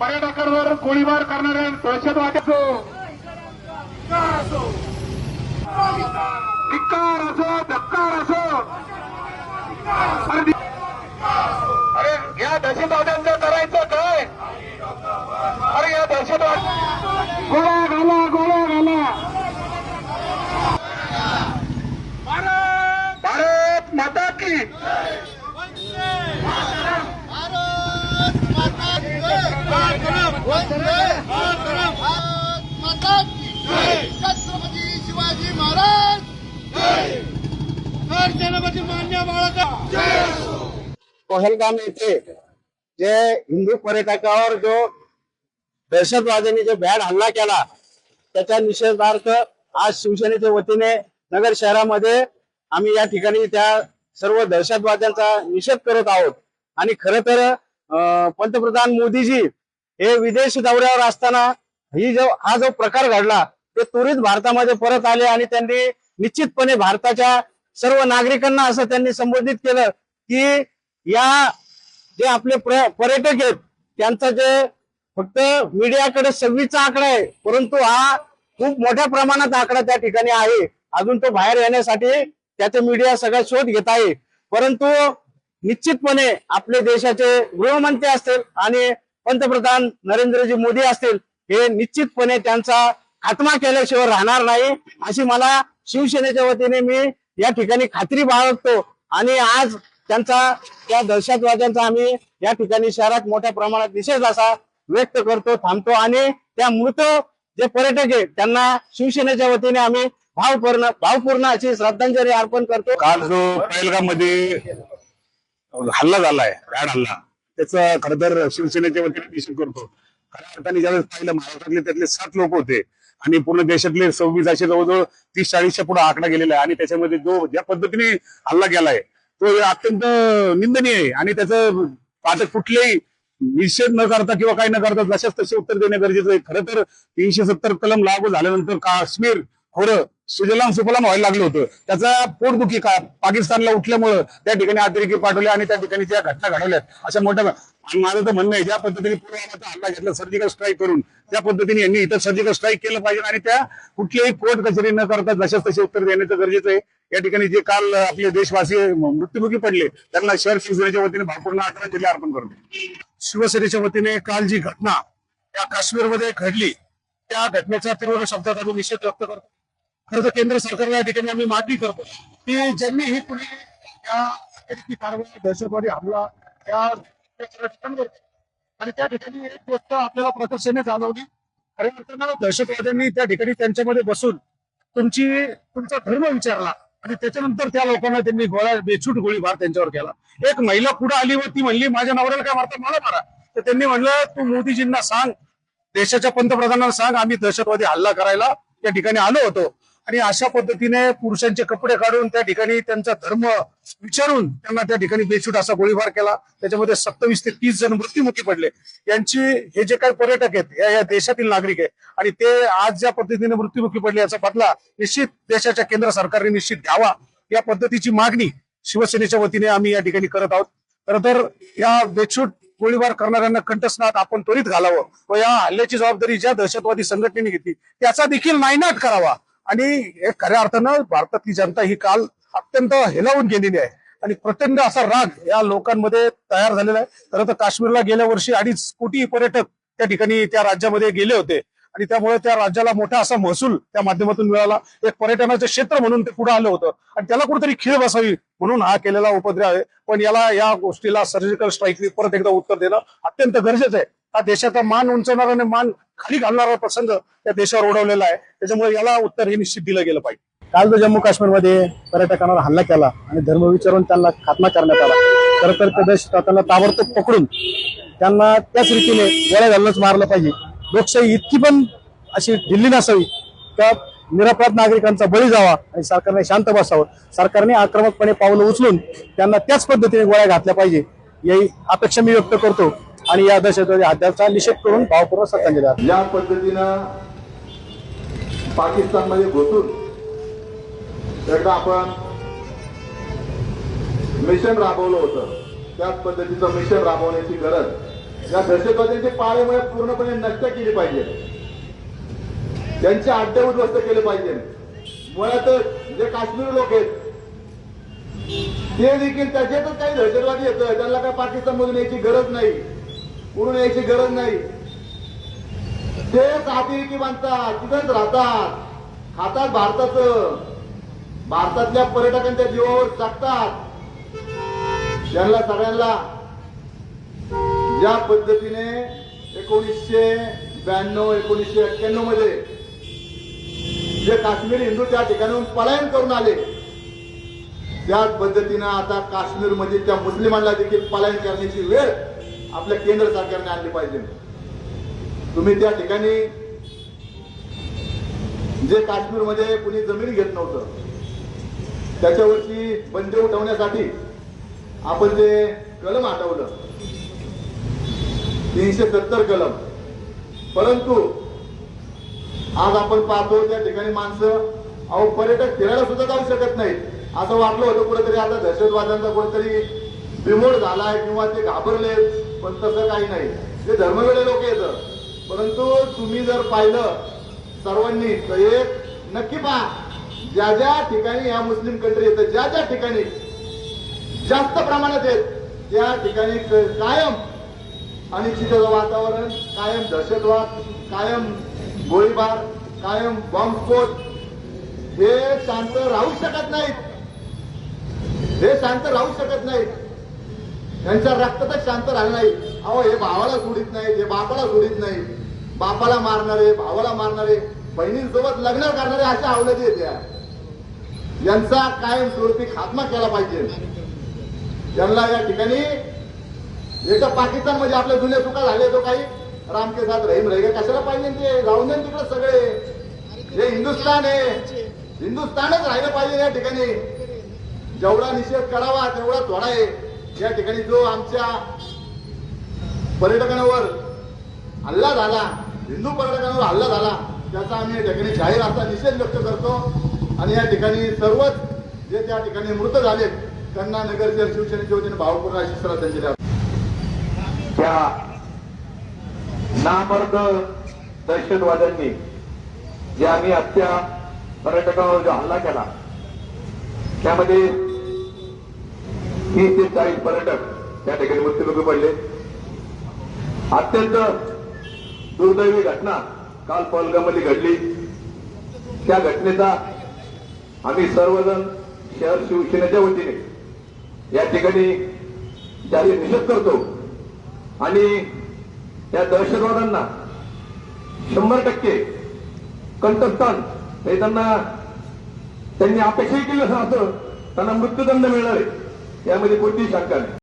पर्यटकांवर गोळीबार करणाऱ्या दहशतवाद्याचो. धिक्कार असो धक्कार असो. अरे अरे या दहशतवाद्यांचं करायचं काय? अरे या दहशतवाद गोळ्या घाला गोळ्या घाला. भारत माता की छत्रपती शिवाजी महाराज छत्रपती मान्य बाळासाहेब पहलगाम येथे जे हिंदू पर्यटकावर जो दहशतवाद्यांनी जो भ्याड हल्ला केला त्याच्या निषेधार्थ आज शिवसेनेच्या वतीने नगर शहरामध्ये आम्ही या ठिकाणी त्या सर्व दहशतवाद्यांचा निषेध करत आहोत. आणि खर तर पंतप्रधान मोदीजी हे विदेश दौऱ्यावर असताना ही जो हा जो प्रकार घडला ते त्वरित भारतामध्ये परत आले आणि त्यांनी निश्चितपणे भारताच्या सर्व नागरिकांना असं त्यांनी संबोधित केलं की या जे आपले प्र- पर्यटक आहेत त्यांचा जे फक्त मीडियाकडे सव्वीसचा आकडा आहे परंतु हा खूप मोठ्या प्रमाणात आकडा त्या ठिकाणी आहे. अजून तो बाहेर येण्यासाठी त्याचे मीडिया सगळा शोध घेत आहे. परंतु निश्चितपणे आपले देशाचे गृहमंत्री असतील आणि पंतप्रधान नरेंद्रजी मोदी असतील हे निश्चितपणे त्यांचा खात्मा केल्याशिवाय राहणार नाही. अशी मला शिवसेनेच्या वतीने मी या ठिकाणी खात्री बाळगतो. आणि आज त्यांचा त्या दहशतवाद्यांचा आम्ही या ठिकाणी शहरात मोठ्या प्रमाणात निषेध असा व्यक्त करतो थांबतो. आणि त्या मृत जे पर्यटक आहेत त्यांना शिवसेनेच्या वतीने आम्ही भावपूर्ण भावपूर्ण अशी श्रद्धांजली अर्पण करतो. काल जो मध्ये हल्ला झालाय राड हल्ला त्याचा खरं तर शिवसेनेच्या वतीने निषेध करतो. खऱ्या अर्थाने ज्यावेळेस पाहिलं महाराष्ट्रातले त्यातले सात लोक होते आणि पूर्ण देशातले सव्वीस असे जवळजवळ तीस चाळीसच्या पुढे आकडा गेलेला आहे. आणि त्याच्यामध्ये जो ज्या पद्धतीने हल्ला गेलाय तो अत्यंत निंदनीय आहे. आणि त्याचं आता कुठलेही निषेध न करता किंवा काही न करता जशाच तसे उत्तर देणं गरजेचं आहे. खरं तर तीनशे सत्तर कलम लागू झाल्यानंतर काश्मीर खोरं सुजलाम सुफलाम व्हायला लागलं होतं. त्याचा पोटदुखी का पाकिस्तानला उठल्यामुळं त्या ठिकाणी अतिरेकी पाठवले आणि त्या ठिकाणी त्या घटना घडवल्यात. अशा मोठ्या माझं तर म्हणणं आहे ज्या पद्धतीने पुलवामाचा हल्ला घेतला सर्जिकल स्ट्राईक करून त्या पद्धतीने यांनी इथं सर्जिकल स्ट्राईक केलं पाहिजे आणि त्या कुठलीही कोर्ट कचेरी न करता जशाच तसे उत्तर देण्याचं गरजेचं आहे. या ठिकाणी जे काल आपले देशवासी मृत्युमुखी पडले त्यांना शहर शिवसेनेच्या वतीने भावपूर्ण आदरांजली अर्पण करतो. शिवसेनेच्या वतीने काल जी घटना त्या काश्मीरमध्ये घडली त्या घटनेचा तीव्र शब्दात आम्ही निषेध व्यक्त करतो. खरं तर केंद्र सरकारला या ठिकाणी आम्ही मागणी करतो. की ज्यांनी ही कुणी या कारवाई दहशतवादी हमला या ठिकाणी आणि त्या ठिकाणी एक गोष्ट आपल्याला प्रकर्षाने जाणवली. खऱ्या अर्थानं दहशतवाद्यांनी त्या ठिकाणी त्यांच्यामध्ये बसून तुमची तुमचा धर्म विचारला आणि त्याच्यानंतर त्या लोकांना त्यांनी गोळ्या बेछूट गोळीबार त्यांच्यावर केला. एक महिला पुढे आली व ती म्हणली माझ्या नवऱ्याला काय मारता? मला मारा. तर त्यांनी म्हणलं तू मोदीजींना सांग देशाच्या पंतप्रधानांना सांग आम्ही दहशतवादी हल्ला करायला या ठिकाणी आलो होतो. आणि अशा पद्धतीने पुरुषांचे कपडे काढून त्या ठिकाणी त्यांचा धर्म विचारून त्यांना त्या ठिकाणी बेछूट असा गोळीबार केला. त्याच्यामध्ये सत्तावीस ते तीस जण मृत्युमुखी पडले. यांची हे जे काही पर्यटक आहेत या या देशातील नागरिक आहे आणि ते आज ज्या पद्धतीने मृत्युमुखी पडले याचा बदला निश्चित देशाच्या केंद्र सरकारने निश्चित घ्यावा या पद्धतीची मागणी शिवसेनेच्या वतीने आम्ही या ठिकाणी करत आहोत. खर तर या बेछूट गोळीबार करणाऱ्यांना कंठस्नात आपण त्वरित घालावं व या हल्ल्याची जबाबदारी ज्या दहशतवादी संघटनेने घेतली त्याचा देखील नायनाट करावा. आणि हे खऱ्या अर्थानं भारतातली जनता ही काल अत्यंत हेलावून गेलेली आहे. आणि प्रचंड असा राग या लोकांमध्ये तयार झालेला आहे. खरं तर काश्मीरला गेल्या वर्षी अडीच कोटी पर्यटक त्या ठिकाणी त्या राज्यामध्ये गेले होते. आणि त्यामुळे त्या राज्याला मोठा असा महसूल त्या माध्यमातून मिळाला. एक पर्यटनाचं क्षेत्र म्हणून ते पुढे आलं होतं. आणि त्याला कुठेतरी खीळ बसावी म्हणून हा केलेला उपद्रव आहे. पण याला या गोष्टीला सर्जिकल स्ट्राईकने परत एकदा उत्तर देणं अत्यंत गरजेचं आहे. हा देशाचा मान उंचवणारा आणि मान खाली घालणारा प्रसंग त्या देशावर ओढवलेला आहे. त्याच्यामुळे याला उत्तर हे निश्चित दिलं गेलं पाहिजे. काल जो जम्मू काश्मीरमध्ये पर्यटकांवर हल्ला केला आणि धर्म विचारून त्यांना खात्मा करण्यात आला. खरं तर प्रदेश त्यांना ताबडतोब पकडून त्यांना त्याच रीतीने गोळ्या घालूनच मारलं पाहिजे. लोकशाही इतकी पण अशी ढिल्ली नसावी का निरपराध नागरिकांचा बळी जावा आणि सरकारने शांत बसावं. सरकारने आक्रमकपणे पावलं उचलून त्यांना त्याच पद्धतीने गोळ्या घातल्या पाहिजे. याही अपेक्षा मी व्यक्त करतो. आणि या दहशतवादी हद्याचा निषेध करून भावपूर्ण श्रद्धांजली अर्पण ज्या पद्धतीनं पाकिस्तानमध्ये घुसून एकदा आपण मिशन राबवलं होतं. त्याच पद्धतीचं मिशन राबवण्याची गरज या दहशतवाद्यांची पाळेमुळे पूर्णपणे नष्ट केली पाहिजे. त्यांचे अड्डे उद्ध्वस्त केले पाहिजे. मुळातच जे काश्मीरी लोक आहेत ते देखील त्याच्यातच काही दहशतवादी येत त्यांना काय पाकिस्तानमधून यायची गरज नाही. कुठून यायची गरज नाही. तेच हाती बांधतात तिथंच राहतात. खातात भारताचं. भारतातल्या पर्यटकांच्या जीवावर जगतात त्यांना सगळ्यांना ज्या पद्धतीने एकोणीसशे ब्याण्णव एकोणीसशे एक्क्याण्णवमध्ये जे काश्मीरी हिंदू त्या ठिकाणाहून पलायन करून आले त्याच पद्धतीनं आता काश्मीरमध्ये त्या मुस्लिमांना देखील पलायन करण्याची वेळ आपल्या केंद्र सरकारने आणली पाहिजे. तुम्ही त्या ठिकाणी जे काश्मीरमध्ये कुणी जमीन घेत नव्हतं त्याच्यावरची बंदी उठवण्यासाठी आपण जे कलम हटवलं तीनशे सत्तर कलम. परंतु आज आपण पाहतो त्या ठिकाणी माणसं अहो पर्यटक फिरायला सुद्धा जाऊ शकत नाहीत. असं वाटलं होतं कुठेतरी आता दहशतवाद्यांचा कुठेतरी बिमोड झालाय किंवा ते घाबरलेत. पण तसं काही नाही. ते धर्मवेळे लोक येतं परंतु तुम्ही जर पाहिलं सर्वांनी तर एक नक्की पहा. ज्या ज्या ठिकाणी या मुस्लिम कंट्री येतं ज्या ज्या ठिकाणी जास्त प्रमाणात येत त्या ठिकाणी कायम अनिश्चिततेचं वातावरण कायम दहशतवाद कायम गोळीबार कायम बॉम्बस्फोट हे शांत राहू शकत नाहीत. हे शांत राहू शकत नाहीत. यांच्या रक्तातच शांत राहिलं नाही. अहो हे भावाला सोडित नाही हे बापाला सोडित नाही. बापाला मारणारे भावाला मारणारे बहिणींसोबत लग्न करणारे अशा आवलती आहेत यांचा कायम स्वरूपी खात्मा केला पाहिजे. यांना या ठिकाणी एक पाकिस्तानमध्ये आपले जुने चुका झाले तो काही. राम के साथ रहीम रही कशाला पाहिजे ते? जाऊन दे तिकडे सगळे. हे हिंदुस्थान आहे. हिंदुस्थानच राहिलं पाहिजे या ठिकाणी. जेवढा निषेध करावा तेवढा थोडा आहे. या ठिकाणी जो आमच्या पर्यटकांवर हल्ला झाला हिंदू पर्यटकांवर हल्ला झाला त्याचा आम्ही या ठिकाणी जाहीर असा निषेध व्यक्त करतो. आणि या ठिकाणी सर्वच जे त्या ठिकाणी मृत झाले त्यांना नगरचे शिवसेनेच्या वतीने भावपूर्ण अशी श्रद्धांजली त्या नामर्द दहशतवाद्यांनी जे आम्ही आजच्या पर्यटकांवर जो हल्ला केला त्यामध्ये तीस ते चाळीस पर्यटक त्या ठिकाणी मृत्यूमुखी पडले. अत्यंत दुर्दैवी घटना काल पहलगाममध्ये घडली. त्या घटनेचा आम्ही सर्वजण शहर शिवसेनेच्या वतीने या ठिकाणी जाहीर निषेध करतो आणि या दहशतवाद्यांना शंभर टक्के कंठस्थान हे त्यांना त्यांनी अपेक्षाही केली असं त्यांना मृत्यूदंड मिळणार आहे त्यामध्ये कोणतीही शंका नाही.